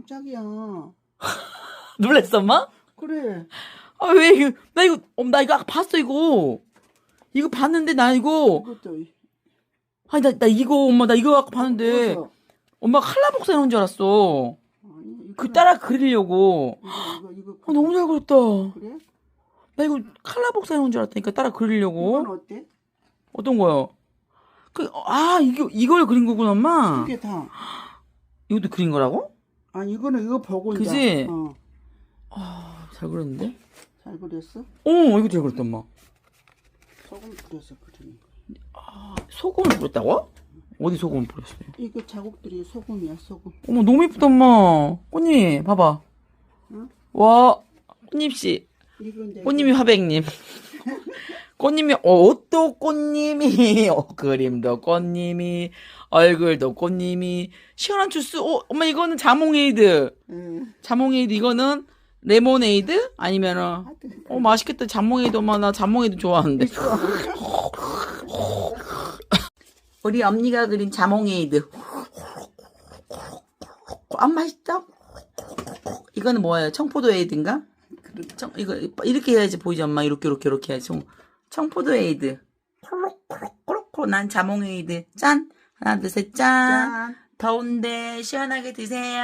깜짝이야. 놀랬어, 엄마? 그래. 아, 왜, 이거, 나 이거, 어, 나 이거 아까 봤어, 이거. 이거 봤는데, 나 이거. 이것도 아니, 나, 나 이거, 엄마, 나 이거 아까 봤는데. 이거. 엄마 칼라복사 해놓은 줄 알았어. 아니, 그 따라 그리려고. 이거 이거 이거. 어, 너무 잘 그렸다. 그래? 나 이거 칼라복사 해놓은 줄 알았다니까, 따라 그리려고. 어때? 어떤 거요? 그, 아, 이거, 이걸 그린 거구나, 엄마. 이게 다. 이것도 그린 거라고? 아니 이거는 이거 보고 그지? 어. 아, 잘 그렸는데? 잘 그렸어? 어, 이거 잘 그렸다, 엄마. 소금 뿌려서 그리는 거. 소금을 뿌렸다고? 어디 소금을 뿌렸어요? 이거 자국들이 소금이야 소금. 어머, 너무 예쁘다, 엄마. 꽃님, 봐봐. 응? 와, 이제 꽃님이 화백님. 꽃님이, 어, 옷도 꽃님이, 어, 그림도 꽃님이, 얼굴도 꽃님이, 시원한 주스, 어, 엄마, 이거는 자몽에이드. 응. 자몽에이드, 이거는 레모네이드? 아니면은, 어, 맛있겠다. 자몽에이드, 엄마, 나 자몽에이드 좋아하는데. 우리 언니가 그린 자몽에이드. 아, 맛있다. 이거는 뭐예요? 청포도 에이드인가? 청, 이거, 이렇게 해야지 보이지, 엄마. 이렇게, 이렇게, 이렇게 해야지. 청, 청포도 에이드. 코록코록코록코록. 난 자몽 에이드. 짠! 하나, 둘, 셋, 짠! 짠. 더운데 시원하게 드세요.